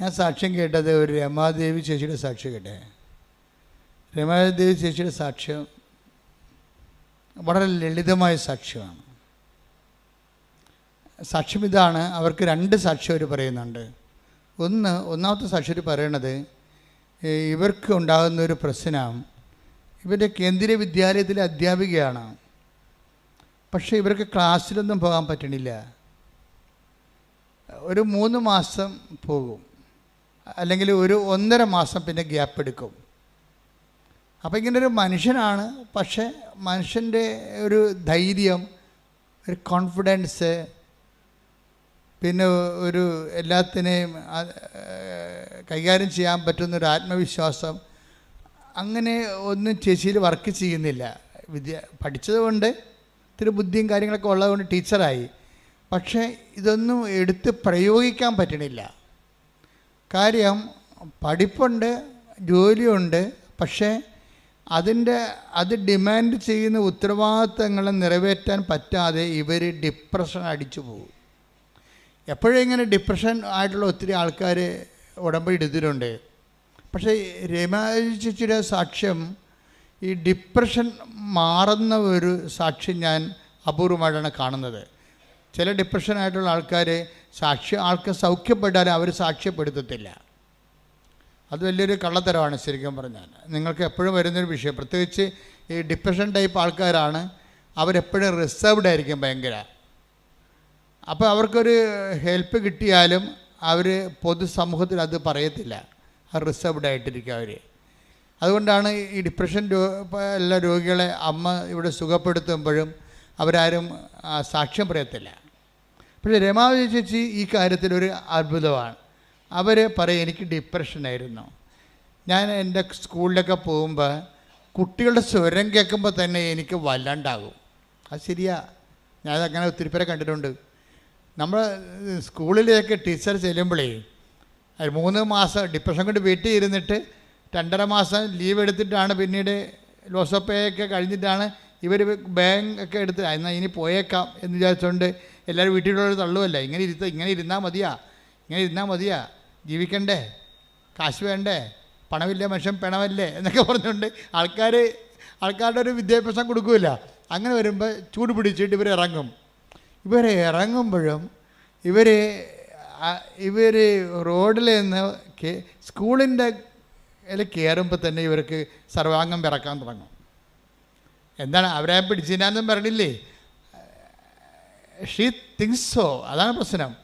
ഞാൻ സാക്ഷ്യം കേട്ടത് ഒരു രമാദേവി ചേച്ചിയുടെ സാക്ഷ്യം കേട്ടേ. രമാദേവി ചേച്ചിയുടെ സാക്ഷ്യം വളരെ ലളിതമായ സാക്ഷ്യമാണ്. സാക്ഷ്യം ഇതാണ് അവർക്ക് രണ്ട് സാക്ഷ്യം അവർ പറയുന്നുണ്ട്. ഒന്ന് ഒന്നാമത്തെ സാക്ഷ്യം പറയണത് ഇവർക്ക് ഉണ്ടാകുന്ന ഒരു പ്രശ്നം ഇവരുടെ കേന്ദ്രീയ വിദ്യാലയത്തിലെ അധ്യാപികയാണ്. പക്ഷേ ഇവർക്ക് ക്ലാസ്സിലൊന്നും പോകാൻ പറ്റണില്ല. ഒരു മൂന്ന് മാസം പോകും. അല്ലെങ്കിൽ ഒരു ഒന്നര മാസം പിന്നെ ഗ്യാപ്പ് എടുക്കും. അപ്പോൾ ഇങ്ങനെ ഒരു മനുഷ്യനാണ് പക്ഷേ മനുഷ്യന്റെ ഒരു ധൈര്യം ഒരു കോൺഫിഡൻസ് പിന്നെ ഒരു എല്ലാത്തിനെയും കൈകാര്യം ചെയ്യാൻ പറ്റുന്ന ഒരു ആത്മവിശ്വാസം അങ്ങനെ ഒന്നും ചേച്ചിയിൽ വർക്ക് ചെയ്യുന്നില്ല. വിദ്യ പഠിച്ചതുകൊണ്ട് ഇത്തിരി ബുദ്ധിയും കാര്യങ്ങളൊക്കെ ഉള്ളതുകൊണ്ട് ടീച്ചറായി. പക്ഷേ ഇതൊന്നും എടുത്ത് പ്രയോഗിക്കാൻ പറ്റണില്ല. കാര്യം പഠിപ്പുണ്ട് ജോലിയുണ്ട് പക്ഷേ അതിന്റെ അത് ഡിമാൻഡ് ചെയ്യുന്ന ഉത്തരവാദിത്തങ്ങളെ നിറവേറ്റാൻ പറ്റാതെ ഇവർ ഡിപ്രഷൻ അടിച്ചു പോകും. എപ്പോഴും ഡിപ്രഷൻ ആയിട്ടുള്ള ഒത്തിരി ആൾക്കാർ ഉടമ്പടി എടുത്തിട്ടുണ്ട്. പക്ഷേ രമ ചേച്ചിയുടെ സാക്ഷ്യം ഈ ഡിപ്രഷൻ മാറുന്ന ഒരു സാക്ഷ്യം ഞാൻ അപൂർവമായിട്ടാണ് കാണുന്നത്. ചില ഡിപ്രഷനായിട്ടുള്ള ആൾക്കാർ സാക്ഷ്യം ആൾക്ക് സൗഖ്യപ്പെട്ടാൽ അവർ സാക്ഷ്യപ്പെടുത്തത്തില്ല. അത് വലിയൊരു കള്ളത്തരമാണ് ശരിക്കും പറഞ്ഞാൽ. നിങ്ങൾക്ക് എപ്പോഴും വരുന്നൊരു വിഷയം. പ്രത്യേകിച്ച് ഈ ഡിപ്രഷൻ ടൈപ്പ് ആൾക്കാരാണ് അവരെപ്പോഴും റിസർവ്ഡ് ആയിരിക്കും ഭയങ്കര. അപ്പോൾ അവർക്കൊരു ഹെൽപ്പ് കിട്ടിയാലും അവർ പൊതുസമൂഹത്തിൽ അത് പറയത്തില്ല. റിസർവ്ഡ് ആയിട്ടിരിക്കും അവർ അതുകൊണ്ടാണ് ഈ ഡിപ്രഷൻ എല്ലാ രോഗികളെ അമ്മ ഇവിടെ സുഖപ്പെടുത്തുമ്പോഴും അവരാരും സാക്ഷ്യം പറയത്തില്ല. പക്ഷേ രമാവതി ചേച്ചി ഈ കാര്യത്തിൽ ഒരു അത്ഭുതമാണ്. അവർ പറയും എനിക്ക് ഡിപ്രഷനായിരുന്നു ഞാൻ എന്റെ സ്കൂളിലൊക്കെ പോകുമ്പോൾ കുട്ടികളുടെ സ്വരം കേൾക്കുമ്പോൾ തന്നെ എനിക്ക് വല്ലാണ്ടാകും. അത് ശരിയാ. ഞാനതങ്ങനെ ഒത്തിരി പേരെ കണ്ടിട്ടുണ്ട്. നമ്മൾ സ്കൂളിലേക്ക് ടീച്ചർ ചെല്ലുമ്പോഴേ മൂന്ന് മാസം ഡിപ്രഷൻ കൊണ്ട് വീട്ടിൽ ഇരുന്നിട്ട് രണ്ടര മാസം ലീവ് എടുത്തിട്ടാണ് പിന്നീട് ലോസപ്പയൊക്കെ കഴിഞ്ഞിട്ടാണ് ഇവർ ബാങ്ക് ഒക്കെ എടുത്ത് എന്നാൽ ഇനി പോയേക്കാം എന്ന് വിചാരിച്ചുകൊണ്ട് എല്ലാവരും വീട്ടിലുള്ളവർ തള്ളുമല്ല ഇങ്ങനെ ഇരുത്ത ഇങ്ങനെ ഇരുന്നാൽ മതിയാ. ഇങ്ങനെ ഇരുന്നാൽ മതിയാ. ജീവിക്കണ്ടേ? കാശ് വേണ്ടേ? പണമില്ല മനുഷ്യൻ പണമല്ലേ? എന്നൊക്കെ പറഞ്ഞുകൊണ്ട് ആൾക്കാർ ആൾക്കാരുടെ ഒരു വിദ്യാഭ്യാസം കൊടുക്കില്ല അങ്ങനെ വരുമ്പോൾ ചൂട് പിടിച്ചിട്ട് ഇവർ ഇറങ്ങും. ഇവർ ഇറങ്ങുമ്പോഴും ഇവർ ഇവർ റോഡിൽ നിന്ന് സ്കൂളിന്റെ സ്കൂളിന്റെ കയറുമ്പോൾ തന്നെ ഇവർക്ക് സർവാംഗം പിറക്കാൻ തുടങ്ങും. എന്താണ് അവരെ പിടിച്ചില്ലാന്നും പറഞ്ഞില്ലേ? ഷീ തിങ്സ് സോ അതാണ് പ്രശ്നം.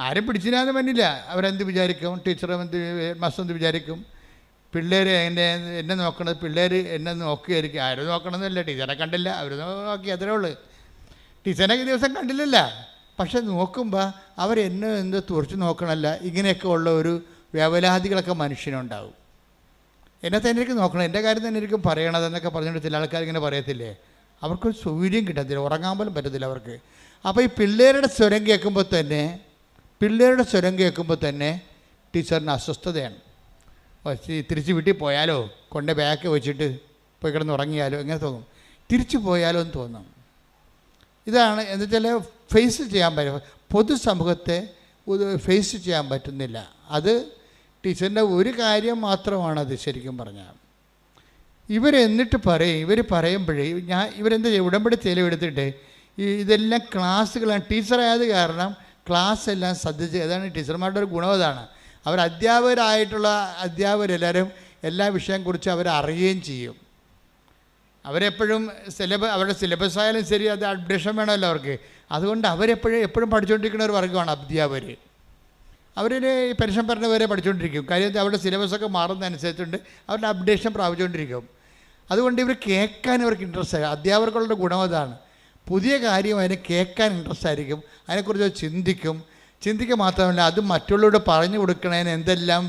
ആരും പിടിച്ചില്ലാന്ന് പറ്റില്ല അവരെന്ത് വിചാരിക്കും? ടീച്ചറും എന്ത് മാസ്റ്റർ എന്ത് വിചാരിക്കും? പിള്ളേർ എന്നെ എന്നെ നോക്കണത് പിള്ളേർ എന്നെ നോക്കുകയായിരിക്കും ആരും നോക്കണമെന്നല്ല ടീച്ചറെ കണ്ടില്ല. അവർ നോക്കി അത്രേ ഉള്ളൂ. ടീച്ചറെ ഈ ദിവസം കണ്ടില്ലല്ല. പക്ഷെ നോക്കുമ്പോൾ അവരെന്നെ എന്ത് തുറച്ചു നോക്കണമല്ല ഇങ്ങനെയൊക്കെ ഉള്ള ഒരു വ്യവലാദികളൊക്കെ മനുഷ്യനുണ്ടാവും. എന്നെ തന്നെ എനിക്ക് നോക്കണം എന്റെ കാര്യം തന്നെ എനിക്ക് പറയണതെന്നൊക്കെ പറഞ്ഞിട്ട് ചില ആൾക്കാർ ഇങ്ങനെ പറയത്തില്ലേ? അവർക്കൊരു സൗകര്യം കിട്ടത്തില്ല. ഉറങ്ങാൻ പോലും പറ്റത്തില്ല അവർക്ക്. അപ്പോൾ ഈ പിള്ളേരുടെ സ്വരം കേൾക്കുമ്പോൾ തന്നെ പിള്ളേരുടെ സ്വരം കേൾക്കുമ്പോൾ തന്നെ ടീച്ചറിന് അസ്വസ്ഥതയാണ്. തിരിച്ച് വീട്ടിൽ പോയാലോ? കൊണ്ട് ബാക്ക് വെച്ചിട്ട് പോയി കിടന്ന് ഉറങ്ങിയാലോ? എങ്ങനെ തോന്നും? തിരിച്ചു പോയാലോ എന്ന് തോന്നും. ഇതാണ് എന്ന് വെച്ചാൽ ഫേസ് ചെയ്യാൻ പറ്റും പൊതുസമൂഹത്തെ ഫേസ് ചെയ്യാൻ പറ്റുന്നില്ല. അത് ടീച്ചറിന്റെ ഒരു കാര്യം മാത്രമാണത് ശരിക്കും പറഞ്ഞാൽ ഇവരെന്നിട്ട് പറയും ഇവർ പറയുമ്പോഴേ ഞാൻ ഇവരെന്താ ഉടമ്പടി ചെലവെടുത്തിട്ട് ഈ ഇതെല്ലാം ക്ലാസ്സുകളാണ്. ടീച്ചറായത് കാരണം ക്ലാസ് എല്ലാം ശ്രദ്ധിച്ച് അതാണ് ടീച്ചർമാരുടെ ഒരു ഗുണം അതാണ്. അവർ അധ്യാപകരായിട്ടുള്ള അധ്യാപകരെല്ലാവരും എല്ലാ വിഷയം കുറിച്ച് അവർ ചെയ്യും. അവരെപ്പോഴും സിലബസ് അവരുടെ സിലബസ് ആയാലും ശരി അത് അപ്ഡേഷൻ വേണമല്ലോ അവർക്ക്. അതുകൊണ്ട് അവരെപ്പോഴും എപ്പോഴും പഠിച്ചുകൊണ്ടിരിക്കുന്ന ഒരു വർഗമാണ് അധ്യാപകർ അവരുടെ ഈ പെൻഷൻ പറഞ്ഞവരെ പഠിച്ചുകൊണ്ടിരിക്കും. കാര്യം അവരുടെ സിലബസൊക്കെ മാറുന്നതനുസരിച്ചുണ്ട് അവരുടെ അപ്ഡേഷൻ പ്രാപിച്ചുകൊണ്ടിരിക്കും. അതുകൊണ്ട് ഇവർ കേൾക്കാൻ അവർക്ക് ഇൻട്രസ്റ്റ് ആയി അധ്യാപകർക്കുള്ള ഗുണം അതാണ്. പുതിയ കാര്യം അതിനെ കേൾക്കാൻ ഇൻട്രസ്റ്റ് ആയിരിക്കും. അതിനെക്കുറിച്ച് ചിന്തിക്കും. ചിന്തിക്കുക മാത്രമല്ല അത് മറ്റുള്ളവരോട് പറഞ്ഞു കൊടുക്കണതിന് എന്തെല്ലാം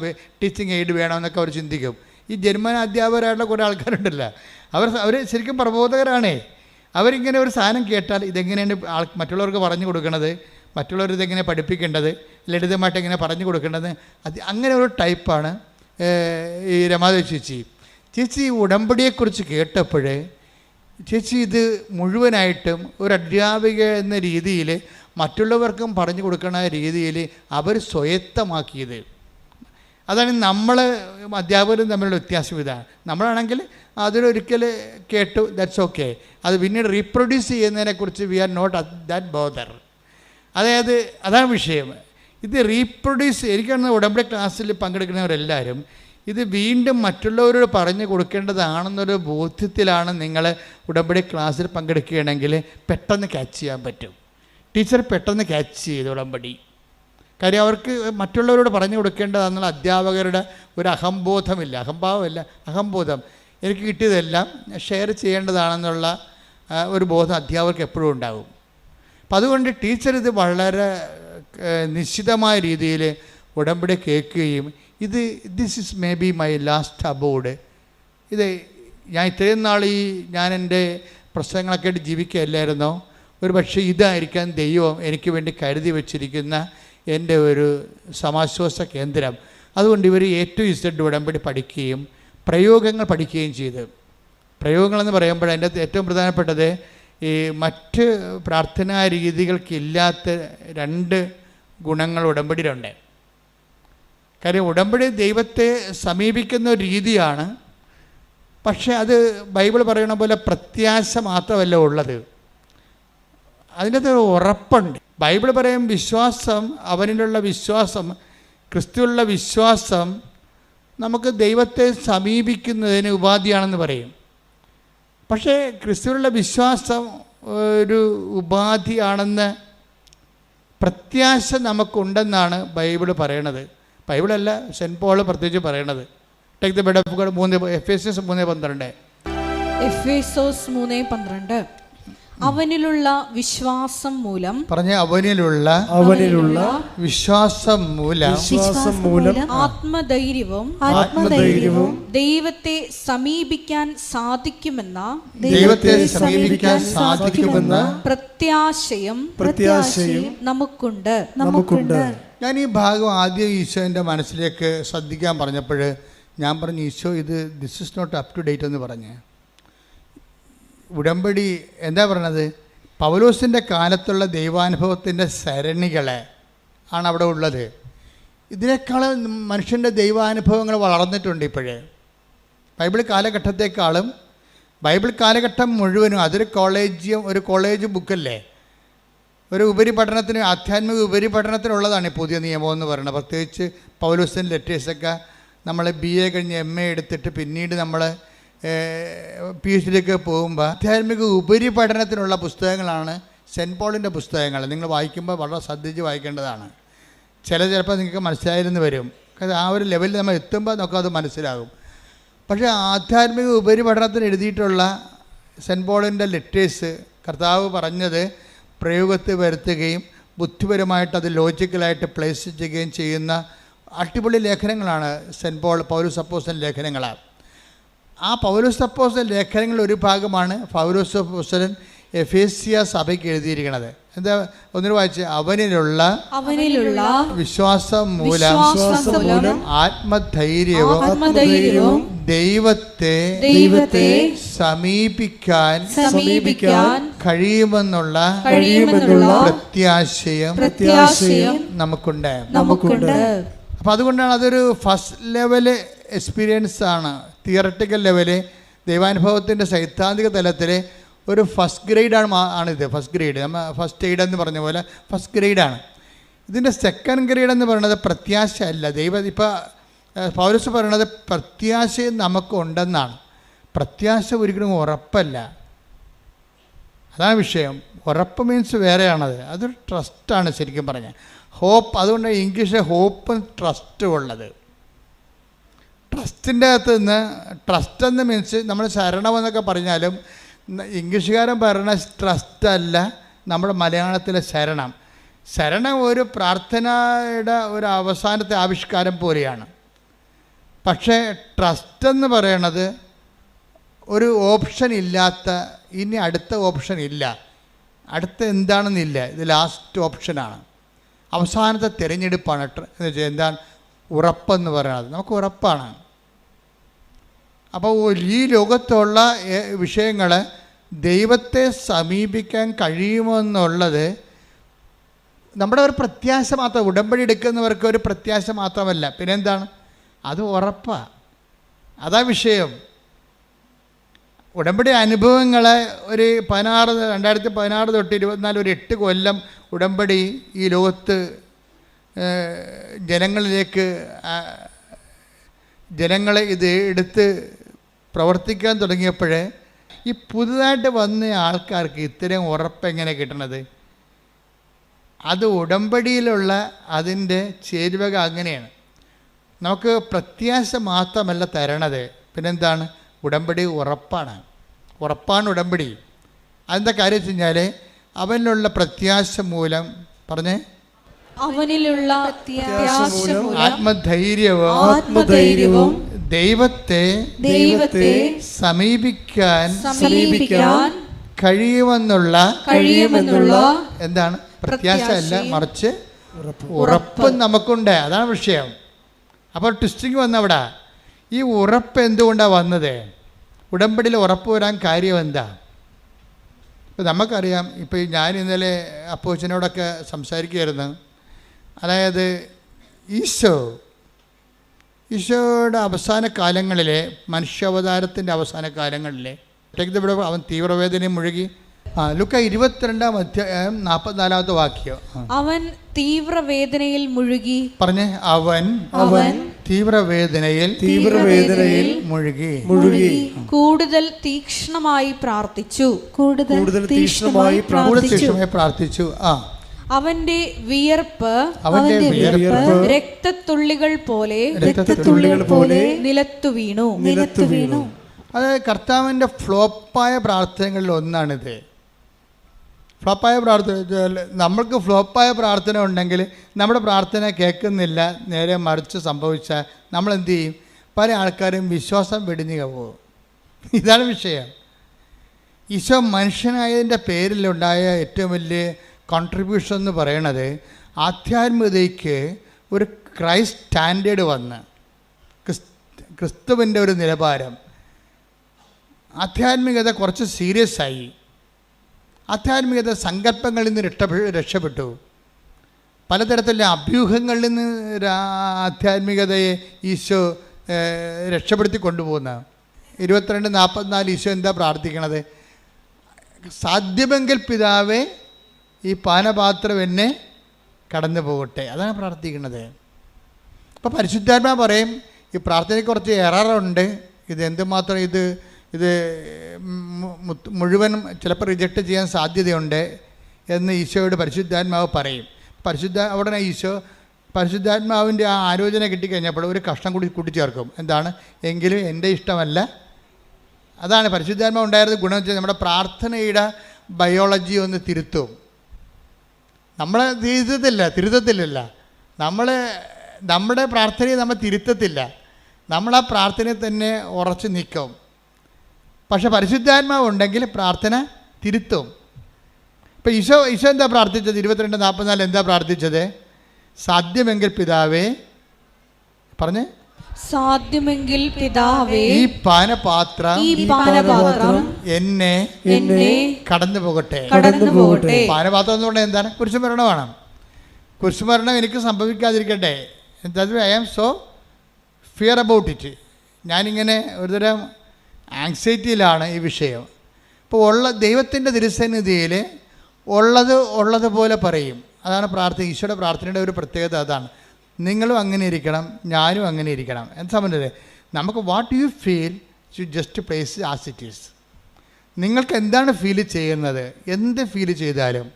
ടീച്ചിങ് എയ്ഡ് വേണമെന്നൊക്കെ അവർ ചിന്തിക്കും. ഈ ജന്മന അധ്യാപകരായിട്ടുള്ള കുറേ ആൾക്കാരുണ്ടല്ല. അവർ അവർ ശരിക്കും പ്രബോധകരാണേ. അവരിങ്ങനെ ഒരു സാധനം കേട്ടാൽ ഇതെങ്ങനെയാണ് ആൾ മറ്റുള്ളവർക്ക് പറഞ്ഞു കൊടുക്കണത്? മറ്റുള്ളവർ ഇതെങ്ങനെ പഠിപ്പിക്കേണ്ടത്? ലളിതമായിട്ട് എങ്ങനെ പറഞ്ഞു കൊടുക്കേണ്ടത്? അത് അങ്ങനെ ഒരു ടൈപ്പാണ് ഈ രമാദേവ് ചേച്ചി. ചേച്ചി ഉടമ്പടിയെക്കുറിച്ച് കേട്ടപ്പോഴേ ചേച്ചി ഇത് മുഴുവനായിട്ടും ഒരു അധ്യാപിക എന്ന രീതിയിൽ മറ്റുള്ളവർക്കും പറഞ്ഞു കൊടുക്കുന്ന രീതിയിൽ അവർ സ്വയത്തമാക്കിയത്. അതാണ് നമ്മൾ അധ്യാപകരും തമ്മിലുള്ള വ്യത്യാസം ഇതാണ്. നമ്മളാണെങ്കിൽ അതിലൊരിക്കൽ കേട്ടു ദാറ്റ്സ് ഓക്കെ അത് പിന്നീട് റീപ്രൊഡ്യൂസ് ചെയ്യുന്നതിനെക്കുറിച്ച് we are not that bother അതായത് അതാണ് വിഷയം. ഇത് റീപ്രൊഡ്യൂസ് എനിക്കാണ് ഉടമ്പടി ക്ലാസ്സിൽ പങ്കെടുക്കുന്നവരെല്ലാവരും ഇത് വീണ്ടും മറ്റുള്ളവരോട് പറഞ്ഞു കൊടുക്കേണ്ടതാണെന്നൊരു ബോധ്യത്തിലാണ് നിങ്ങൾ ഉടമ്പടി ക്ലാസ്സിൽ പങ്കെടുക്കുകയാണെങ്കിൽ പെട്ടെന്ന് ക്യാച്ച് ചെയ്യാൻ പറ്റും. ടീച്ചർ പെട്ടെന്ന് ക്യാച്ച് ചെയ്തു ഉടമ്പടി. കാര്യം അവർക്ക് മറ്റുള്ളവരോട് പറഞ്ഞു കൊടുക്കേണ്ടതാണെന്നുള്ള അധ്യാപകരുടെ ഒരു അഹംബോധമില്ല. അഹംഭാവമല്ല. അഹംബോധം. എനിക്ക് കിട്ടിയതെല്ലാം ഷെയർ ചെയ്യേണ്ടതാണെന്നുള്ള ഒരു ബോധം അധ്യാപകർക്ക് എപ്പോഴും ഉണ്ടാകും. അപ്പം അതുകൊണ്ട് ടീച്ചർ ഇത് വളരെ നിശ്ചിതമായ രീതിയിൽ ഉടമ്പടി കേൾക്കുകയും ഇത് this is may be my last abode ഇത് ഞാൻ ഇത്രയും നാൾ ഈ ഞാൻ എന്റെ പ്രശ്നങ്ങളൊക്കെ ആയിട്ട് ജീവിക്കുകയല്ലായിരുന്നോ? ഒരു പക്ഷേ ഇതായിരിക്കാൻ ദൈവം എനിക്ക് വേണ്ടി കരുതി വച്ചിരിക്കുന്ന എന്റെ ഒരു സമാശ്വാസ കേന്ദ്രം. അതുകൊണ്ട് ഇവർ ഏറ്റവും ഇസഡ് ഉടമ്പടി പഠിക്കുകയും പ്രയോഗങ്ങൾ പഠിക്കുകയും ചെയ്ത്. പ്രയോഗങ്ങളെന്ന് പറയുമ്പോൾ അതിന്റെ ഏറ്റവും പ്രധാനപ്പെട്ടത് ഈ മറ്റ് പ്രാർത്ഥനാ രീതികൾക്കില്ലാത്ത രണ്ട് ഗുണങ്ങൾ ഉടമ്പടിയിലുണ്ട്. കാര്യം ഉടമ്പടി ദൈവത്തെ സമീപിക്കുന്ന ഒരു രീതിയാണ്. പക്ഷേ അത് ബൈബിൾ പറയണ പോലെ പ്രത്യാശ മാത്രമല്ല ഉള്ളത്. അതിന്റെ ഒരു ഉറപ്പുണ്ട്. ബൈബിൾ പറയും വിശ്വാസം അവനിലുള്ള വിശ്വാസം ക്രിസ്തുവിലുള്ള വിശ്വാസം നമുക്ക് ദൈവത്തെ സമീപിക്കുന്നതിന് ഉപാധിയാണെന്ന് പറയും. പക്ഷേ ക്രിസ്തുവിലുള്ള വിശ്വാസം ഒരു ഉപാധിയാണെന്ന് പ്രത്യാശ നമുക്കുണ്ടെന്നാണ് ബൈബിൾ പറയണത്. ബൈബിളല്ല സെന്റ് പോൾ പ്രത്യേകിച്ച് പറയണത്. Take the bed of God മൂന്ന് എഫ് എസ് എസ് മൂന്ന് പന്ത്രണ്ട്. എഫ് എസ് മൂന്ന് പന്ത്രണ്ട്. അവനിലുള്ള വിശ്വാസം മൂലം പറഞ്ഞ അവനിലുള്ള അവനിലുള്ള വിശ്വാസം മൂലം വിശ്വാസം മൂലം ആത്മധൈര്യവും ആത്മധൈര്യവും ദൈവത്തെ സമീപിക്കാൻ സാധിക്കുമെന്ന ദൈവത്തെ സമീപിക്കാൻ സാധിക്കുമെന്ന പ്രത്യാശയും പ്രത്യാശയും നമുക്കുണ്ട്. നമുക്കുണ്ട്. ഞാൻ ഈ ഭാഗം ആദ്യം ഈശോന്റെ മനസ്സിലേക്ക് ശ്രദ്ധിക്കാൻ പറഞ്ഞപ്പോൾ ഞാൻ പറഞ്ഞു ഈശോ ഇത് this is not up to date എന്ന് പറഞ്ഞ്. ഉടമ്പടി എന്താ പറയണത്? പൗലോസിന്റെ കാലത്തുള്ള ദൈവാനുഭവത്തിന്റെ സരണികളെ ആണ് അവിടെ ഉള്ളത്. ഇതിനേക്കാൾ മനുഷ്യന്റെ ദൈവാനുഭവങ്ങൾ വളർന്നിട്ടുണ്ട് ഇപ്പോഴേ. ബൈബിൾ കാലഘട്ടത്തെക്കാളും ബൈബിൾ കാലഘട്ടം മുഴുവനും അതൊരു കോളേജ് ഒരു കോളേജ് ബുക്കല്ലേ? ഒരു ഉപരിപഠനത്തിന് ആധ്യാത്മിക ഉപരിപഠനത്തിനുള്ളതാണ് പുതിയ നിയമം എന്ന് പറയുന്നത്. പ്രത്യേകിച്ച് പൗലോസിൻ ലെറ്റേഴ്സൊക്കെ നമ്മൾ ബി എ കഴിഞ്ഞ് എം എ എടുത്തിട്ട് പിന്നീട് നമ്മൾ പി എച്ച് ഡിയൊക്കെ പോകുമ്പോൾ ആധ്യാത്മിക ഉപരിപഠനത്തിനുള്ള പുസ്തകങ്ങളാണ് സെന്റ് പോളിന്റെ പുസ്തകങ്ങൾ. നിങ്ങൾ വായിക്കുമ്പോൾ വളരെ ശ്രദ്ധിച്ച് വായിക്കേണ്ടതാണ്. ചില ചിലപ്പോൾ നിങ്ങൾക്ക് മനസ്സിലായിരുന്നു വരും. കാരണം ആ ഒരു ലെവലിൽ നമ്മൾ എത്തുമ്പോൾ നമുക്ക് അത് മനസ്സിലാകും. പക്ഷേ ആധ്യാത്മിക ഉപരിപഠനത്തിന് എഴുതിയിട്ടുള്ള സെന്റ് പോളിന്റെ ലെറ്റേഴ്സ് കർത്താവ് പറഞ്ഞത് പ്രയോഗത്തിൽ വരുത്തുകയും ബുദ്ധിപരമായിട്ട് അത് ലോജിക്കലായിട്ട് പ്ലേസ് ചെയ്യുകയും ചെയ്യുന്ന അടിപൊളി ലേഖനങ്ങളാണ് സെന്റ് പോൾ പൗലോസ് അപ്പോസൻ ലേഖനങ്ങളാണ് ആ പൗലോസ് അപ്പോസൻ ലേഖനങ്ങൾ ഒരു ഭാഗമാണ് പൗലോസ് അപ്പോസലൻ എഫേസ്യ സഭയ്ക്ക് എഴുതിയിരിക്കുന്നത്. എന്താ? ഒന്നിനു വായിച്ച് അവനിലുള്ള അവനിലുള്ള വിശ്വാസം മൂലം ആത്മധൈര്യവും ദൈവത്തെ ദൈവത്തെ സമീപിക്കാൻ സമീപിക്കാൻ കഴിയുമെന്നുള്ള കഴിയുമെന്നുള്ള പ്രത്യാശയം പ്രത്യാശയം നമുക്കുണ്ട്. നമുക്കുണ്ട്. അപ്പൊ അതുകൊണ്ടാണ് അതൊരു ഫസ്റ്റ് ലെവൽ എക്സ്പീരിയൻസ് ആണ്. തിയറട്ടിക്കൽ ലെവൽ ദൈവാനുഭവത്തിന്റെ സൈദ്ധാന്തിക തലത്തിൽ ഒരു ഫസ്റ്റ് ഗ്രേഡാണ് ആണ് ആണിത്. ഫസ്റ്റ് ഗ്രേഡ് നമ്മൾ ഫസ്റ്റ് എയ്ഡ് എന്ന് പറഞ്ഞ പോലെ ഫസ്റ്റ് ഗ്രേഡാണ് ഇതിന്റെ സെക്കൻഡ് ഗ്രേഡ് എന്ന് പറയുന്നത് പ്രത്യാശ അല്ല ദൈവ ഇപ്പോൾ പൗരസ് പറയുന്നത് പ്രത്യാശ നമുക്കുണ്ടെന്നാണ്. പ്രത്യാശ ഒരിക്കലും ഉറപ്പല്ല. അതാണ് വിഷയം. ഉറപ്പ് മീൻസ് വേറെയാണത്. അതൊരു ട്രസ്റ്റാണ് ശരിക്കും പറഞ്ഞാൽ. ഹോപ്പ് അതുകൊണ്ട് ഇംഗ്ലീഷിൽ ഹോപ്പും ട്രസ്റ്റും ഉള്ളത്. ട്രസ്റ്റിന്റെ അകത്ത് നിന്ന് ട്രസ്റ്റ് എന്ന് മീൻസ് നമ്മൾ ശരണം എന്നൊക്കെ പറഞ്ഞാലും ഇംഗ്ലീഷുകാരൻ പറയുന്ന ട്രസ്റ്റ് അല്ല നമ്മുടെ മലയാളത്തിലെ ശരണം. ശരണം ഒരു പ്രാർത്ഥനയുടെ ഒരു അവസാനത്തെ ആവിഷ്കാരം പോലെയാണ്. പക്ഷേ ട്രസ്റ്റ് എന്ന് പറയണത് ഒരു ഓപ്ഷൻ ഇല്ലാത്ത ഇനി അടുത്ത ഓപ്ഷൻ ഇല്ല. അടുത്ത എന്താണെന്നില്ല ഇത് ലാസ്റ്റ് ഓപ്ഷനാണ് അവസാനത്തെ തിരഞ്ഞെടുപ്പാണ്. എന്താണ്? ഉറപ്പെന്ന് പറയുന്നത്. നമുക്ക് ഉറപ്പാണ്. അപ്പോൾ ഈ ലോകത്തുള്ള വിഷയങ്ങൾ ദൈവത്തെ സമീപിക്കാൻ കഴിയുമെന്നുള്ളത് നമ്മുടെ ഒരു പ്രത്യാശ മാത്രം ഉടമ്പടി എടുക്കുന്നവർക്ക് ഒരു പ്രത്യാശ മാത്രമല്ല. പിന്നെ എന്താണ് അത് ഉറപ്പാണ് അതാ വിഷയം. ഉടമ്പടി അനുഭവങ്ങളെ ഒരു പതിനാറ് രണ്ടായിരത്തി പതിനാറ് തൊട്ട് ഇരുപത്തിനാല് ഒരു എട്ട് കൊല്ലം ഉടമ്പടി ഈ ലോകത്ത് ജനങ്ങളിലേക്ക് ജനങ്ങളെ ഇത് എടുത്ത് പ്രവർത്തിക്കാൻ തുടങ്ങിയപ്പോഴേ ഈ പുതുതായിട്ട് വന്ന ആൾക്കാർക്ക് ഇത്രയും ഉറപ്പെങ്ങനെ കിട്ടണത്? അത് ഉടമ്പടിയിലുള്ള അതിന്റെ ചേരുവക അങ്ങനെയാണ്. നമുക്ക് പ്രത്യാശ മാത്രമല്ല തരണത്. പിന്നെന്താണ്? ഉടമ്പടി ഉറപ്പാണ്. ഉറപ്പാണ് ഉടമ്പടി. അതിന്റെ കാര്യം വെച്ച് കഴിഞ്ഞാൽ അവനിലുള്ള പ്രത്യാശ മൂലം പറഞ്ഞേ? അവനിലുള്ള പ്രത്യാശ മൂലം ആത്മധൈര്യവും ആത്മധൈര്യവും ദൈവത്തെ ദൈവത്തെ സമീപിക്കാൻ സമീപിക്കാൻ കഴിയുമെന്നുള്ള കഴിയുമെന്നുള്ള എന്താണ്? പ്രത്യാശ അല്ല മറിച്ച് ഉറപ്പ്. ഉറപ്പ് നമുക്കുണ്ട്. അതാണ് വിഷയം. അപ്പോൾ ട്വിസ്റ്റിങ് വന്നവിടെ. ഈ ഉറപ്പ് എന്തുകൊണ്ടാണ് വന്നത്? ഉടമ്പടിയിൽ ഉറപ്പ് വരാൻ കാര്യം എന്താ? ഇപ്പം നമുക്കറിയാം ഇപ്പോൾ ഈ ഞാൻ ഇന്നലെ അപ്പോച്ചനോടൊക്കെ സംസാരിക്കുകയായിരുന്നു. അതായത് ഈശോ ഈശോയുടെ അവസാന കാലങ്ങളിലെ മനുഷ്യാവതാരത്തിന്റെ അവസാന കാലങ്ങളിലെ ഇവിടെ അവൻ തീവ്രവേദനയും മുഴുകി. ആ ലുക്ക ഇരുപത്തിരണ്ടാം അധ്യായം നാൽപ്പത്തിനാലാമത്തെ വാക്യം. അവൻ തീവ്രവേദനയിൽ മുഴുകി. പറഞ്ഞേ അവൻ അവൻ തീവ്രവേദനയിൽ തീവ്രവേദനയിൽ മുഴുകി. മുഴുകി. കൂടുതൽ തീക്ഷ്ണമായി പ്രാർത്ഥിച്ചു. കൂടുതൽ തീക്ഷ്ണമായി കൂടുതൽ തീക്ഷണമായി പ്രാർത്ഥിച്ചു. ആ. അവന്റെ വിയർപ്പ് അവന്റെ വിയർപ്പ് രക്തത്തുള്ളികൾ പോലെ രക്തത്തുള്ളികൾ പോലെ നിലത്തു വീണു. നിലത്തു വീണു. അത് കർത്താവിന്റെ ഫ്ലോപ്പായ പ്രാർത്ഥനകളിൽ ഒന്നാണിത് ഫ്ലോപ്പായ പ്രാർത്ഥന നമ്മൾക്ക് ഫ്ലോപ്പായ പ്രാർത്ഥന ഉണ്ടെങ്കിൽ നമ്മുടെ പ്രാർത്ഥന കേൾക്കുന്നില്ല നേരെ മറിച്ച് സംഭവിച്ചാൽ നമ്മൾ എന്ത് ചെയ്യും? പല ആൾക്കാരും വിശ്വാസം വെടിഞ്ഞു പോകും. ഇതാണ് വിഷയം. ഈശോ മനുഷ്യനായതിന്റെ പേരിലുണ്ടായ ഏറ്റവും വലിയ കോൺട്രിബ്യൂഷൻ എന്ന് പറയണത് ആധ്യാത്മികതയ്ക്ക് ഒരു ക്രൈസ്റ്റ് സ്റ്റാൻഡേർഡ് വന്ന്. ക്രിസ് ക്രിസ്തുവിന്റെ ഒരു നിലവാരം. ആധ്യാത്മികത കുറച്ച് സീരിയസ് ആയി. ആധ്യാത്മികത സങ്കല്പങ്ങളിൽ നിന്ന് രക്ഷപ്പെ രക്ഷപ്പെട്ടു. പലതരത്തിലുള്ള അഭ്യൂഹങ്ങളിൽ നിന്ന് ആധ്യാത്മികതയെ ഈശോ രക്ഷപ്പെടുത്തി കൊണ്ടുപോകുന്ന. ഇരുപത്തിരണ്ട് നാൽപ്പത്തിനാല് ഈശോ എന്താ പ്രാർത്ഥിക്കണത്? സാധ്യമെങ്കിൽ പിതാവേ ഈ പാനപാത്രം എന്നെ കടന്നു പോകട്ടെ. അതാണ് പ്രാർത്ഥിക്കുന്നത്. അപ്പോൾ പരിശുദ്ധാത്മാ പറയും ഈ പ്രാർത്ഥനയ്ക്ക് കുറച്ച് എററുണ്ട് ഇത് എന്തുമാത്രം ഇത് ഇത് മുഴുവനും ചിലപ്പോൾ റിജക്റ്റ് ചെയ്യാൻ സാധ്യതയുണ്ട് എന്ന് ഈശോയോട് പരിശുദ്ധാത്മാവ് പറയും. പരിശുദ്ധ ഉടനെ ഈശോ പരിശുദ്ധാത്മാവിന്റെ ആ ആലോചന കിട്ടിക്കഴിഞ്ഞപ്പോൾ ഒരു കഷ്ണം കൂടി കൂട്ടിച്ചേർക്കും. എന്താണ്? എങ്കിലും എന്റെ ഇഷ്ടമല്ല. അതാണ് പരിശുദ്ധാത്മാവ് ഉണ്ടായിരുന്ന ഗുണം വെച്ചാൽ നമ്മുടെ പ്രാർത്ഥനയുടെ ബയോളജി ഒന്ന് തിരുത്തും. നമ്മളെ തിരുത്തത്തില്ല തിരുത്തത്തില്ലല്ല. നമ്മൾ നമ്മുടെ പ്രാർത്ഥനയെ നമ്മൾ തിരുത്തത്തില്ല. നമ്മൾ ആ തന്നെ ഉറച്ചു നിൽക്കും. പക്ഷെ പരിശുദ്ധാത്മാവ് ഉണ്ടെങ്കിൽ പ്രാർത്ഥന തിരുത്തും. ഇപ്പം ഈശോ ഈശോ എന്താ പ്രാർത്ഥിച്ചത്? ഇരുപത്തിരണ്ട് നാൽപ്പത്തിനാല് എന്താ പ്രാർത്ഥിച്ചത്? സാധ്യമെങ്കിൽ പിതാവേ പറഞ്ഞേ? സാധ്യമെങ്കിൽ പിതാവേ ഈ പാനപാത്രം ഈ പാനപാത്രം എന്നെ എന്നെ കടന്നു പോകട്ടെ കടന്നു പോകട്ടെ പാനപാത്രം എന്ന് പറഞ്ഞാൽ എന്താണ്? കുരിശുമരണമാണ്. കുരിശുമരണം എനിക്ക് സംഭവിക്കാതിരിക്കട്ടെ. I am so fear about it ഞാനിങ്ങനെ ഒരുതരം ആങ്സൈറ്റിയിലാണ് ഈ വിഷയം. ഇപ്പോൾ ഉള്ള ദൈവത്തിന്റെ തിരുസന്നിധിയിൽ ഉള്ളത് ഉള്ളതുപോലെ പറയും. അതാണ് പ്രാർത്ഥന ഈശോയുടെ പ്രാർത്ഥനയുടെ ഒരു പ്രത്യേകത അതാണ്. നിങ്ങളും അങ്ങനെ ഇരിക്കണം ഞാനും അങ്ങനെ ഇരിക്കണം. എന്താ പറഞ്ഞത് നമുക്ക് what you feel you just place as it is നിങ്ങൾക്ക് എന്താണ് ഫീൽ ചെയ്യുന്നത്? എന്ത് ഫീൽ ചെയ്താലും.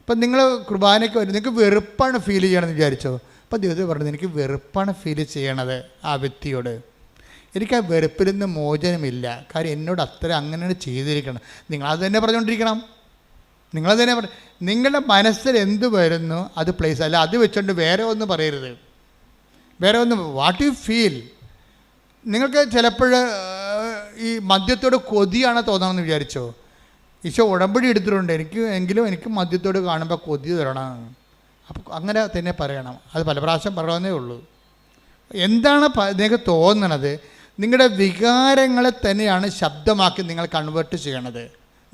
ഇപ്പം നിങ്ങൾ കുർബാനയ്ക്ക് വരും നിങ്ങൾക്ക് വെറുപ്പാണ് ഫീൽ ചെയ്യണമെന്ന് വിചാരിച്ചോ? അപ്പോൾ ദൈവത്തിൽ പറഞ്ഞു എനിക്ക് വെറുപ്പാണ് ഫീൽ ചെയ്യണത് ആ വ്യക്തിയോട്. എനിക്ക് ആ വെറുപ്പിൽ നിന്ന് മോചനമില്ല. കാര്യം എന്നോട് അത്ര അങ്ങനെ ചെയ്തിരിക്കണം നിങ്ങളത് തന്നെ പറഞ്ഞുകൊണ്ടിരിക്കണം. നിങ്ങളത് തന്നെ പറ നിങ്ങളുടെ മനസ്സിൽ എന്ത് വരുന്നു? അത് പ്ലേസ് അല്ല അത് വെച്ചുകൊണ്ട് വേറെ ഒന്നും പറയരുത്. വേറെ ഒന്നും വാട്ട് യു ഫീൽ നിങ്ങൾക്ക് ചിലപ്പോൾ ഈ മദ്യത്തോട് കൊതിയാണ് തോന്നണമെന്ന് വിചാരിച്ചോ? ഈശോ ഉടമ്പടി എടുത്തിട്ടുണ്ട്. എനിക്ക് എങ്കിലും എനിക്ക് മദ്യത്തോട് കാണുമ്പോൾ കൊതി തരണം അപ്പോൾ അങ്ങനെ തന്നെ പറയണം. അത് പല പ്രാവശ്യം പറയണമെന്നേ ഉള്ളൂ. എന്താണ് നിങ്ങൾക്ക് തോന്നണത്? നിങ്ങളുടെ വികാരങ്ങളെ തന്നെയാണ് ശബ്ദമാക്കി നിങ്ങൾ കൺവേർട്ട് ചെയ്യണത്.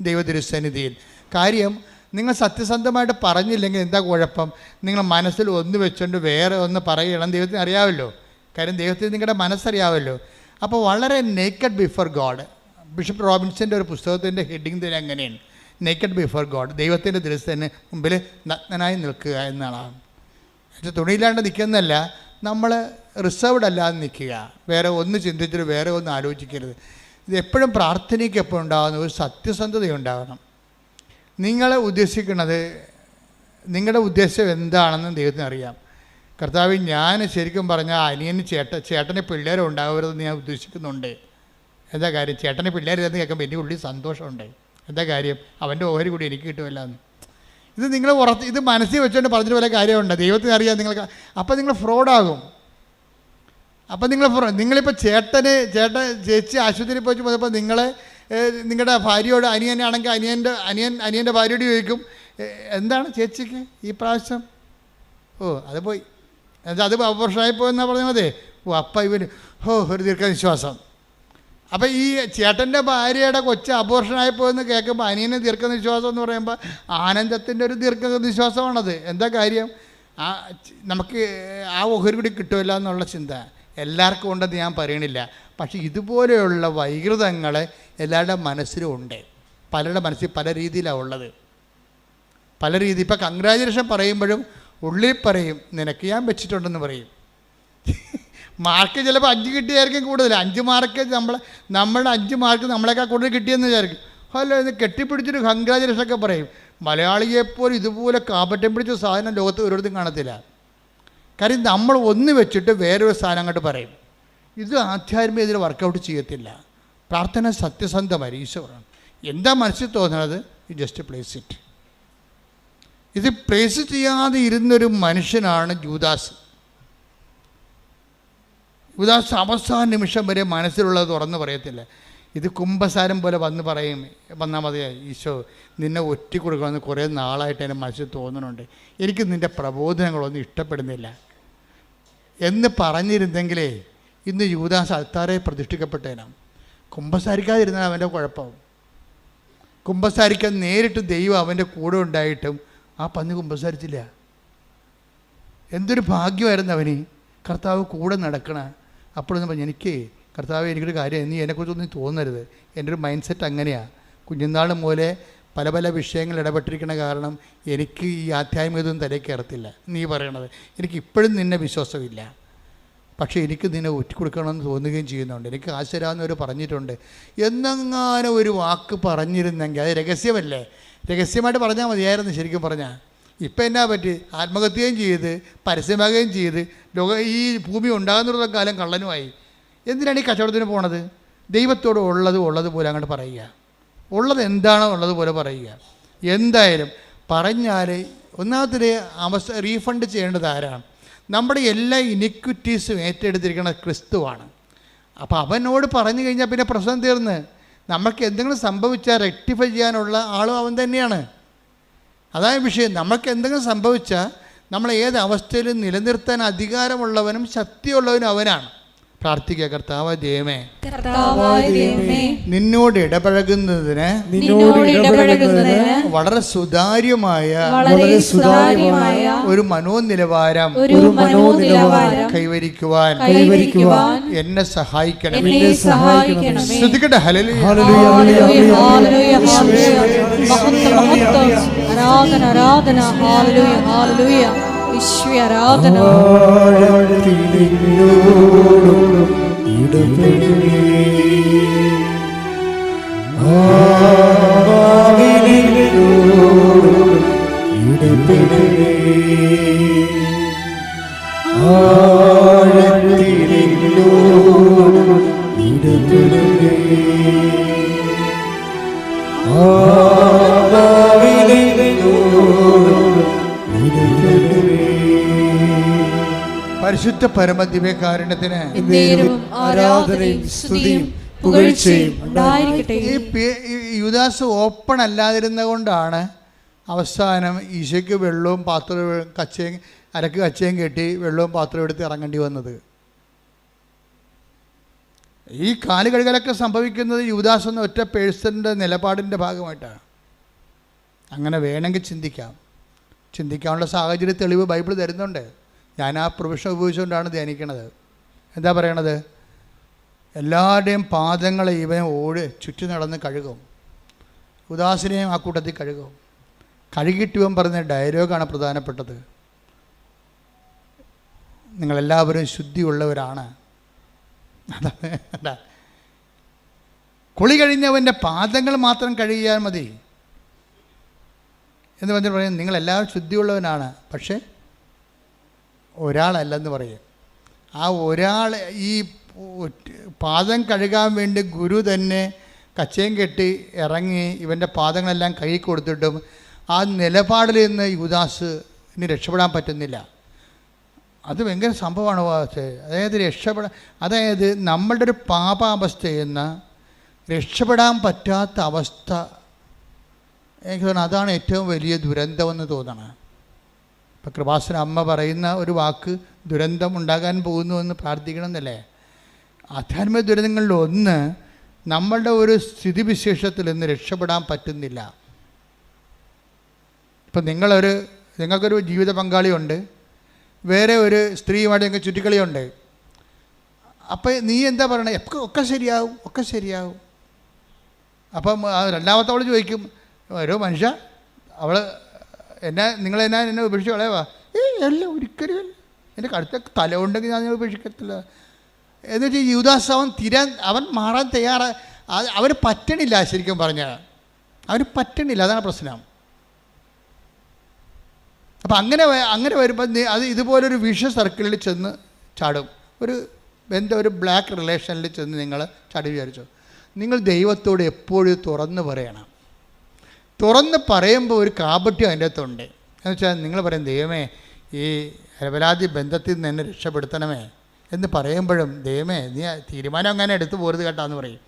ദൈവതിരുസന്നിധിയിൽ കാര്യം നിങ്ങൾ സത്യസന്ധമായിട്ട് പറഞ്ഞില്ലെങ്കിൽ എന്താ കുഴപ്പം? നിങ്ങൾ മനസ്സിൽ ഒന്ന് വെച്ചുകൊണ്ട് വേറെ ഒന്ന് പറയണം ദൈവത്തിന് അറിയാമല്ലോ കാര്യം ദൈവത്തിന് നിങ്ങളുടെ മനസ്സറിയാമല്ലോ അപ്പോൾ വളരെ നേക്കഡ് ബിഫോർ ഗോഡ് ബിഷപ്പ് റോബിൻസിന്റെ ഒരു പുസ്തകത്തിന്റെ ഹെഡിങ് തന്നെ അങ്ങനെയാണ് നേക്കഡ് ബിഫോർ ഗോഡ് ദൈവത്തിന്റെ ദൃശ്യത്തിന് മുമ്പിൽ നഗ്നനായി നിൽക്കുക എന്നാണ് എന്നുവെച്ചാൽ തുണിയില്ലാണ്ട് നിൽക്കുന്നതല്ല നമ്മൾ റിസർവ്ഡ് അല്ലാതെ നിൽക്കുക. വേറെ ഒന്ന് ചിന്തിച്ചിട്ട് വേറെ ഒന്ന് ആലോചിക്കരുത്. ഇത് എപ്പോഴും പ്രാർത്ഥനയ്ക്ക് എപ്പോഴും ഉണ്ടാകുന്ന ഒരു സത്യസന്ധത ഉണ്ടാകണം നിങ്ങൾ ഉദ്ദേശിക്കുന്നത് നിങ്ങളുടെ ഉദ്ദേശം എന്താണെന്ന് ദൈവത്തിന് അറിയാം. കർത്താവ് ഞാൻ ശരിക്കും പറഞ്ഞാൽ അനിയന് ചേട്ട ചേട്ടന് പിള്ളേരും ഉണ്ടാകരുതെന്ന് ഞാൻ ഉദ്ദേശിക്കുന്നുണ്ട്. എന്താ കാര്യം? ചേട്ടന് പിള്ളേരില്ലെന്ന് കേൾക്കുമ്പോൾ എന്റെ ഉള്ളിൽ സന്തോഷമുണ്ട്. എന്താ കാര്യം? അവന്റെ ഓഹരി കൂടി എനിക്ക് കിട്ടുമല്ല എന്ന്. ഇത് നിങ്ങൾ ഉറത്ത് ഇത് മനസ്സിൽ വെച്ചുകൊണ്ട് പറഞ്ഞിട്ട് വല്ല കാര്യമുണ്ട്? ദൈവത്തിന് അറിയാം നിങ്ങൾക്ക്. അപ്പോൾ നിങ്ങൾ ഫ്രോഡാകും. അപ്പം നിങ്ങൾ ഫ്രോ- നിങ്ങളിപ്പോൾ ചേട്ടന് ചേട്ടൻ ചേച്ചി ആശുപത്രിയിൽ പോയി പോയപ്പോൾ നിങ്ങൾ നിങ്ങളുടെ ഭാര്യയോട് അനിയനാണെങ്കിൽ അനിയന്റെ അനിയൻ അനിയന്റെ ഭാര്യയോട് ചോദിക്കും എന്താണ് ചേച്ചിക്ക് ഈ പ്രാവശ്യം? ഓ അത് പോയി. എന്താ അത് അപവർഷമായി പോയെന്നാണ് പറഞ്ഞാൽ മതി ഓ അപ്പം ഇവന് ഹോ ഒരു ദീർഘനിശ്വാസം. അപ്പം ഈ ചേട്ടന്റെ ഭാര്യയുടെ കൊച്ച് അപോർഷനായി പോയെന്ന് കേൾക്കുമ്പോൾ അനിയന് ദീർഘനിശ്വാസം എന്ന് പറയുമ്പോൾ ആനന്ദത്തിന്റെ ഒരു ദീർഘനിശ്വാസമാണത്. എന്താ കാര്യം? ആ നമുക്ക് ആ ഓഹരി കൂടി കിട്ടുമല്ല എന്നുള്ള ചിന്ത. എല്ലാവർക്കും ഉണ്ടെന്ന് ഞാൻ പറയണില്ല. പക്ഷേ ഇതുപോലെയുള്ള വൈകൃതങ്ങൾ എല്ലാവരുടെ മനസ്സിലും ഉണ്ട്. പലരുടെ മനസ്സിൽ പല രീതിയിലാണ് ഉള്ളത്. പല രീതി ഇപ്പം കൺഗ്രാജുലേഷൻ പറയുമ്പോഴും ഉള്ളിൽ പറയും നിനക്ക് ഞാൻ വെച്ചിട്ടുണ്ടെന്ന് പറയും. മാർക്ക് ചിലപ്പോൾ അഞ്ച് കിട്ടിയായിരിക്കും കൂടുതൽ. അഞ്ച് മാർക്ക് നമ്മൾ നമ്മുടെ അഞ്ച് മാർക്ക് നമ്മളെക്കാൾ കൂടുതൽ കിട്ടിയെന്ന് വിചാരിക്കും. അല്ല ഇത് കെട്ടിപ്പിടിച്ചൊരു കൺഗ്രാജുലേഷൻ ഒക്കെ പറയും. മലയാളിയെപ്പോലും ഇതുപോലെ കാപ്പറ്റം പിടിച്ച സാധനം ലോകത്ത് ഒരിടത്തും കാണത്തില്ല. കാര്യം നമ്മൾ ഒന്ന് വെച്ചിട്ട് വേറൊരു സാധനം അങ്ങോട്ട് പറയും. ഇത് ആധ്യാത്മികതയിൽ വർക്കൗട്ട് ചെയ്യത്തില്ല. പ്രാർത്ഥന സത്യസന്ധമായി ഈശ്വരാണ് എന്താ മനസ്സിൽ തോന്നുന്നത്? യു ജസ്റ്റ് പ്ലേസ് ഇറ്റ് ഇത് പ്ലേസ് ചെയ്യാതെ ഇരുന്നൊരു മനുഷ്യനാണ് ജൂദാസ്. ജൂദാസ് അവസാന നിമിഷം വരെ മനസ്സിലുള്ളത് തുറന്ന് പറയത്തില്ല. ഇത് കുംഭസാരം പോലെ വന്ന് പറയും. വന്നാൽ മതിയായി ഈശോ നിന്നെ ഒറ്റ കൊടുക്കണമെന്ന് കുറേ നാളായിട്ട് എന്റെ മനസ്സിൽ തോന്നുന്നുണ്ട്. എനിക്ക് നിന്റെ പ്രബോധനങ്ങളൊന്നും ഇഷ്ടപ്പെടുന്നില്ല. എന്ന് പറഞ്ഞിരുന്നെങ്കിലേ ഇന്ന് യുവദാസ് അൽത്താറെ പ്രതിഷ്ഠിക്കപ്പെട്ടേനാണ് കുംഭസാരിക്കാതിരുന്നാൽ അവന്റെ കുഴപ്പം കുംഭസാരിക്കാൻ നേരിട്ട് ദൈവം അവന്റെ കൂടെ ഉണ്ടായിട്ടും ആ പന്നി കുംഭസാരിച്ചില്ല എന്തൊരു ഭാഗ്യമായിരുന്നു അവന്. കർത്താവ് കൂടെ നടക്കണ. അപ്പോഴൊന്നും പറഞ്ഞു എനിക്ക് കർത്താവ് എനിക്കൊരു കാര്യം നീ എന്നെക്കുറിച്ചൊന്നും തോന്നരുത്. എന്റെ ഒരു മൈൻഡ് സെറ്റ് അങ്ങനെയാണ് കുഞ്ഞുനാൾ മൂലെ പല പല വിഷയങ്ങൾ ഇടപെട്ടിരിക്കുന്ന കാരണം എനിക്ക് ഈ ആധ്യാത്മികതൊന്നും തലയിൽ കയറത്തില്ല. നീ പറയണത്. എനിക്ക് ഇപ്പോഴും നിന്നെ വിശ്വാസമില്ല. പക്ഷേ എനിക്ക് നിന്നെ ഒറ്റിക്കൊടുക്കണമെന്ന് തോന്നുകയും ചെയ്യുന്നുണ്ട്. എനിക്ക് ആശരാന്നവർ പറഞ്ഞിട്ടുണ്ട്. എന്നെങ്ങാനും ഒരു വാക്ക് പറഞ്ഞിരുന്നെങ്കിൽ അത് രഹസ്യമല്ലേ? രഹസ്യമായിട്ട് പറഞ്ഞാൽ മതിയായിരുന്നു ശരിക്കും പറഞ്ഞാൽ ഇപ്പം എന്നാ പറ്റി? ആത്മഹത്യയും ചെയ്ത് പരസ്യമാകുകയും ചെയ്ത് ലോക ഈ ഭൂമി ഉണ്ടാകുന്നുള്ള കാലം കള്ളനുമായി. എന്തിനാണ് ഈ കച്ചവടത്തിന് പോണത്? ദൈവത്തോട് ഉള്ളത് ഉള്ളത് പോലെ അങ്ങോട്ട് പറയുക. ഉള്ളത് എന്താണോ ഉള്ളത് പോലെ പറയുക. എന്തായാലും പറഞ്ഞാൽ ഒന്നാമത്തെ അവസ്ഥ റീഫണ്ട് ചെയ്യേണ്ടത് ആരാണ്? നമ്മുടെ എല്ലാ ഇനിക്വിറ്റീസും ഏറ്റെടുത്തിരിക്കുന്ന ക്രിസ്തുവാണ്. അപ്പോൾ അവനോട് പറഞ്ഞു കഴിഞ്ഞാൽ പിന്നെ പ്രശ്നം തീർന്ന്. നമുക്ക് എന്തെങ്കിലും സംഭവിച്ചാൽ റെക്ടിഫൈ ചെയ്യാനുള്ള ആളും അവൻ തന്നെയാണ്. അതായ വിഷയം. നമുക്ക് എന്തെങ്കിലും സംഭവിച്ചാൽ നമ്മൾ ഏത് അവസ്ഥയിലും നിലനിർത്താൻ അധികാരമുള്ളവനും ശക്തിയുള്ളവനും അവനാണ്. പ്രാർത്ഥിക്കുക കർത്താവ് ദൈവമേ. നിന്നോട് ഇടപഴകുന്നതിന് നിന്നോട് ഇടപഴകുന്നതിന് വളരെ സുതാര്യമായ വളരെ സുതാര്യമായ ഒരു മനോനിലവാരം ഒരു മനോനിലവാരം കൈവരിക്കുവാൻ കൈവരിക്കുവാൻ എന്നെ സഹായിക്കണം എന്നെ സഹായിക്കണം ശ്രദ്ധിക്കട്ടെ ഹലലി ഹല്ലേലൂയ, ഹല്ലേലൂയ, ഹല്ലേലൂയ, ഹല്ലേലൂയ. മഹത്വം, മഹത്വം. ആരാധന ആരാധന. ഹല്ലേലൂയ ഹാലലൂയ വിശ്വ ആരാധന ആഴത്തിലെന്നോടും ഇടപെടണേ. പരിശുദ്ധ പരമദിവ്യകാരുണ്യത്തിന് ആരാധനയും സ്തുതിയും പുകഴ്ചയും ഉണ്ടായിരിക്കട്ടെ. ഈ യുദാസ് ഓപ്പൺ അല്ലാതിരുന്ന കൊണ്ടാണ് അവസാനം ഈശോയ്ക്ക് വെള്ളവും പാത്രവും കച്ചയും അരക്ക് കച്ചയും കെട്ടി വെള്ളവും പാത്രവും എടുത്ത് ഇറങ്ങേണ്ടി വന്നത്. ഈ കാൽ കഴുകലൊക്കെ സംഭവിക്കുന്നത് യുവദാസ് എന്ന ഒറ്റ പേഴ്സന്റെ നിലപാടിന്റെ ഭാഗമായിട്ടാണ്. അങ്ങനെ വേണമെങ്കിൽ ചിന്തിക്കാം. ചിന്തിക്കാനുള്ള സാഹചര്യ തെളിവ് ബൈബിൾ തരുന്നുണ്ട്. ഞാൻ ആ പ്രൊവിഷൻ ഉപയോഗിച്ചുകൊണ്ടാണ് ധ്യാനിക്കണത്. എന്താ പറയണത്? എല്ലാവരുടെയും പാദങ്ങളെ ഇവൻ ഓടി ചുറ്റി നടന്ന് കഴുകും. ഉദാസിനെയും ആ കൂട്ടത്തിൽ കഴുകും. കഴുകിട്ടുവൻ പറഞ്ഞ ഡയലോഗാണ് പ്രധാനപ്പെട്ടത്. നിങ്ങളെല്ലാവരും ശുദ്ധിയുള്ളവരാണ്. അതാണ്. അതാ. കുളി കഴിഞ്ഞവന്റെ പാദങ്ങൾ മാത്രം കഴുകിയാൽ മതി. എന്ന് പറഞ്ഞിട്ട് പറയും നിങ്ങളെല്ലാവരും ശുദ്ധിയുള്ളവനാണ്. പക്ഷേ ഒരാളല്ലെന്ന് പറയും. ആ ഒരാൾ ഈ പാദം കഴുകാൻ വേണ്ടി ഗുരു തന്നെ കച്ചയും കെട്ടി ഇറങ്ങി ഇവന്റെ പാദങ്ങളെല്ലാം കൈ കൊടുത്തിട്ടും ആ നിലപാടിൽ നിന്ന് യുദാസ് ഇനി രക്ഷപ്പെടാൻ പറ്റുന്നില്ല. അത് ഭയങ്കര സംഭവമാണ് അതായത് രക്ഷപ്പെടാൻ അതായത് നമ്മളുടെ ഒരു പാപാവസ്ഥയിൽ നിന്ന് രക്ഷപ്പെടാൻ പറ്റാത്ത അവസ്ഥ. എനിക്ക് തോന്നുന്നു അതാണ് ഏറ്റവും വലിയ ദുരന്തമെന്ന് തോന്നണം. ഇപ്പം കൃപാസന അമ്മ പറയുന്ന ഒരു വാക്ക് ദുരന്തം ഉണ്ടാകാൻ പോകുന്നു എന്ന് പ്രാർത്ഥിക്കണം എന്നല്ലേ ആധ്യാത്മിക ദുരന്തങ്ങളിൽ ഒന്ന് നമ്മളുടെ ഒരു സ്ഥിതിവിശേഷത്തിൽ നിന്ന് രക്ഷപ്പെടാൻ പറ്റുന്നില്ല. ഇപ്പം നിങ്ങളൊരു നിങ്ങൾക്കൊരു ജീവിത പങ്കാളിയുണ്ട് വേറെ ഒരു സ്ത്രീയുമായിട്ട് നിങ്ങൾക്ക് ചുറ്റിക്കളിയുണ്ട്. അപ്പം നീ എന്താ പറയണേ? ഒക്കെ ഒക്കെ ശരിയാവും ഒക്കെ ശരിയാവും. അപ്പം രണ്ടാമത്തെ അവൾ ചോദിക്കും ഓരോ മനുഷ്യ അവൾ എന്നെ നിങ്ങൾ എന്നാ എന്നെ ഉപേക്ഷിച്ച് കളയവാ ഏയ് അല്ല ഒരിക്കലും എന്റെ കടുത്ത തല ഉണ്ടെങ്കിൽ ഞാൻ ഉപേക്ഷിക്കത്തില്ല. എന്ന് വെച്ചാൽ യുവദാസ് അവൻ തിരാൻ അവൻ മാറാൻ തയ്യാറ അവർ പറ്റണില്ല ശരിക്കും പറഞ്ഞാൽ അവർ പറ്റണില്ല അതാണ് പ്രശ്നം. അപ്പം അങ്ങനെ അങ്ങനെ വരുമ്പോൾ അത് ഇതുപോലൊരു വിഷ സർക്കിളിൽ ചെന്ന് ചാടും. ഒരു ബന്ധം ഒരു ബ്ലാക്ക് റിലേഷനിൽ ചെന്ന് നിങ്ങൾ ചാടി വിചാരിച്ചു. നിങ്ങൾ ദൈവത്തോട് എപ്പോഴും തുറന്നു പറയണം. തുറന്ന് പറയുമ്പോൾ ഒരു കാപട്യം അതിന്റെ അകത്തുണ്ട്. എന്ന് വെച്ചാൽ നിങ്ങൾ പറയും ദൈവമേ ഈ അപരാധി ബന്ധത്തിൽ നിന്ന് എന്നെ രക്ഷപ്പെടുത്തണമേ. എന്ന് പറയുമ്പോഴും ദൈവമേ നീ തീരുമാനം അങ്ങനെ എടുത്തു പോരുത് കേട്ടാന്ന് പറയും.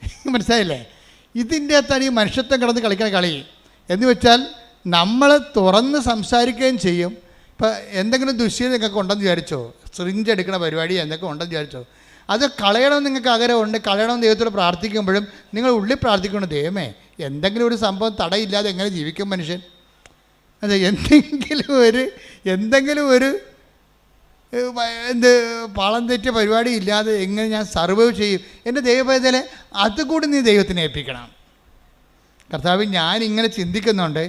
മനസ്സിലായില്ലേ? ഇതിന്റെ അകത്താണ് ഈ മനുഷ്യത്വം കിടന്ന് കളിക്കുന്ന കളി. എന്ന് വെച്ചാൽ നമ്മൾ തുറന്ന് സംസാരിക്കുകയും ചെയ്യും. ഇപ്പം എന്തെങ്കിലും ദുശ്ശീലം നിങ്ങൾക്ക് ഉണ്ടെന്ന് വിചാരിച്ചോ? സ്ട്രിഞ്ച് എടുക്കുന്ന പരിപാടി എന്തൊക്കെ ഉണ്ടെന്ന് വിചാരിച്ചോ? അത് കളയണമെന്ന് നിങ്ങൾക്ക് ആഗ്രഹമുണ്ട്. കളയണമെന്ന് ദൈവത്തോട് പ്രാർത്ഥിക്കുമ്പോഴും നിങ്ങൾ ഉള്ളിൽ പ്രാർത്ഥിക്കണം ദൈവമേ എന്തെങ്കിലും ഒരു സംഭവം തടയില്ലാതെ എങ്ങനെ ജീവിക്കും മനുഷ്യൻ? അതെ എന്തെങ്കിലും ഒരു എന്തെങ്കിലും ഒരു എന്ത് പാളം തെറ്റിയ പരിപാടി ഇല്ലാതെ എങ്ങനെ ഞാൻ സർവൈവ് ചെയ്യും? എന്റെ ദൈവവേദന അതുകൂടി നീ ദൈവത്തിനെ ഏൽപ്പിക്കണം. കർത്താവ് ഞാൻ ഇങ്ങനെ ചിന്തിക്കുന്നുണ്ട്.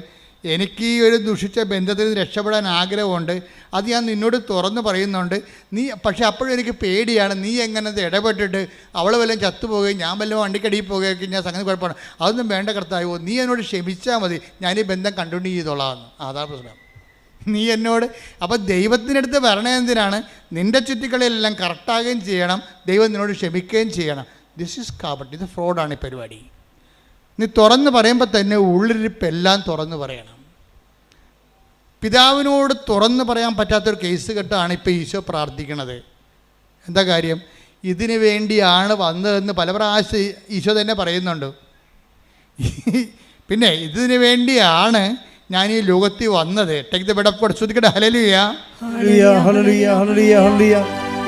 എനിക്ക് ഈ ഒരു ദുഷിച്ച ബന്ധത്തിൽ നിന്ന് രക്ഷപ്പെടാൻ ആഗ്രഹമുണ്ട്. അത് ഞാൻ നിന്നോട് തുറന്ന് പറയുന്നുണ്ട്. നീ പക്ഷേ അപ്പോഴും എനിക്ക് പേടിയാണ്. നീ എങ്ങനെ ഇടപെട്ടിട്ട് അവൾ വല്ലതും ചത്തുപോകുകയും ഞാൻ വല്ലതും വണ്ടിക്കടിയിൽ പോകുകയൊക്കെ ഞാൻ സംഗതി കുഴപ്പമാണ്. അതൊന്നും വേണ്ട കർത്താവോ നീ എന്നോട് ക്ഷമിച്ചാൽ മതി. ഞാൻ ഈ ബന്ധം കണ്ടിന്യൂ ചെയ്തോളാം അതാ പ്രശ്നം. നീ എന്നോട് അപ്പം ദൈവത്തിനടുത്ത് വരണേ എന്തിനാണ്? നിന്റെ ചുറ്റിക്കളിയെല്ലാം കറക്റ്റാകുകയും ചെയ്യണം. ദൈവം നിന്നോട് ക്ഷമിക്കുകയും ചെയ്യണം. ദിസ് ഇസ് കാബട്ട് ഇത് ഫ്രോഡാണ് ഈ പരിപാടി. നീ തുറന്ന് പറയുമ്പോൾ തന്നെ ഉള്ളിരിപ്പെല്ലാം തുറന്ന് പറയണം. പിതാവിനോട് തുറന്ന് പറയാൻ പറ്റാത്തൊരു കേസ് കെട്ടാണ് ഇപ്പോൾ ഈശോ പ്രാർത്ഥിക്കണത്. എന്താ കാര്യം? ഇതിനു വേണ്ടിയാണ് വന്നതെന്ന് പല പ്രാവശ്യം ഈശോ തന്നെ പറയുന്നുണ്ട്. പിന്നെ ഇതിനു വേണ്ടിയാണ് ഞാൻ ഈ ലോകത്തിൽ വന്നത്. Take the bed ശ്രദ്ധിക്കട്ടെ hallelujah hallelujah hallelujah hallelujah hallelujah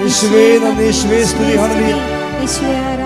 യേശുവേ നന്ദി. യേശുവേ സ്തുതി. ഹല്ലേലൂയ. യേശുവേ